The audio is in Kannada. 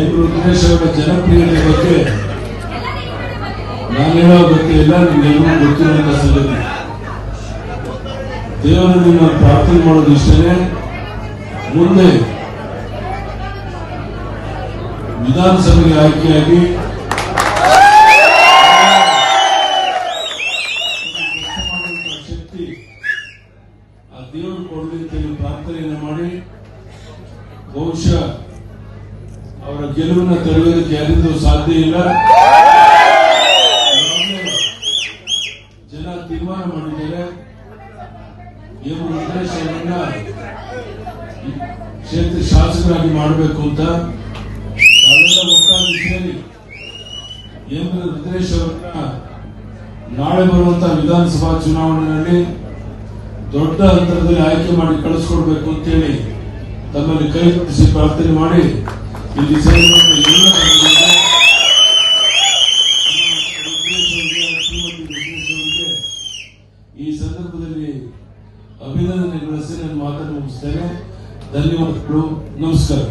ಎನ್ ರುದ್ರೇಶ್ ಅವರ ಜನಪ್ರಿಯತೆ ಬಗ್ಗೆ ನಾನೇನೋ ಗೊತ್ತಿಲ್ಲ ನಿಮ್ಗೆಲ್ಲೂ ಗೊತ್ತಿರುವಂತ ಸಂಗತಿ. ದೇವರು ನಿಮ್ಮ ಪ್ರಾರ್ಥನೆ ಮಾಡೋದು ಇಷ್ಟೇ ಮುಂದೆ ವಿಧಾನಸಭೆಗೆ ಆಯ್ಕೆಯಾಗಿ ಶಕ್ತಿ ಆ ದೇವರು ಕೊಡಲಿ ಪ್ರಾರ್ಥನೆಯನ್ನು ಮಾಡಿ. ಬಹುಶಃ ಅವರ ಗೆಲುವನ್ನು ತಡೆಯೋದಕ್ಕೆ ಯಾರಿಂದೂ ಸಾಧ್ಯ ಇಲ್ಲ. ಜನ ತೀರ್ಮಾನ ಮಾಡಿದ್ದಾರೆ ಎಂ ರುದ್ರೇಶ್ ಅವರನ್ನ ಕ್ಷೇತ್ರ ಶಾಸಕರಾಗಿ ಮಾಡಬೇಕು ಅಂತ. ನಾಳೆ ಬರುವಂತ ವಿಧಾನಸಭಾ ಚುನಾವಣೆಯಲ್ಲಿ ದೊಡ್ಡ ಅಂತರದಲ್ಲಿ ಆಯ್ಕೆ ಮಾಡಿ ಕಳಿಸ್ಕೊಡ್ಬೇಕು ಅಂತೇಳಿ ತಮ್ಮಲ್ಲಿ ಕೈ ಪ್ರಾರ್ಥನೆ ಮಾಡಿ ಇಲ್ಲಿ ಸೇರಿರುವ ಎಲ್ಲ ಶ್ರೀಮತಿ ಈ ಸಂದರ್ಭದಲ್ಲಿ ಅಭಿನಂದನೆಗಳ ಹೆಸರಿನಲ್ಲಿ ಮಾತನ್ನು ಮುಗಿಸ್ತೇನೆ ಧನ್ಯವಾದಗಳು. ನಮಸ್ಕಾರ.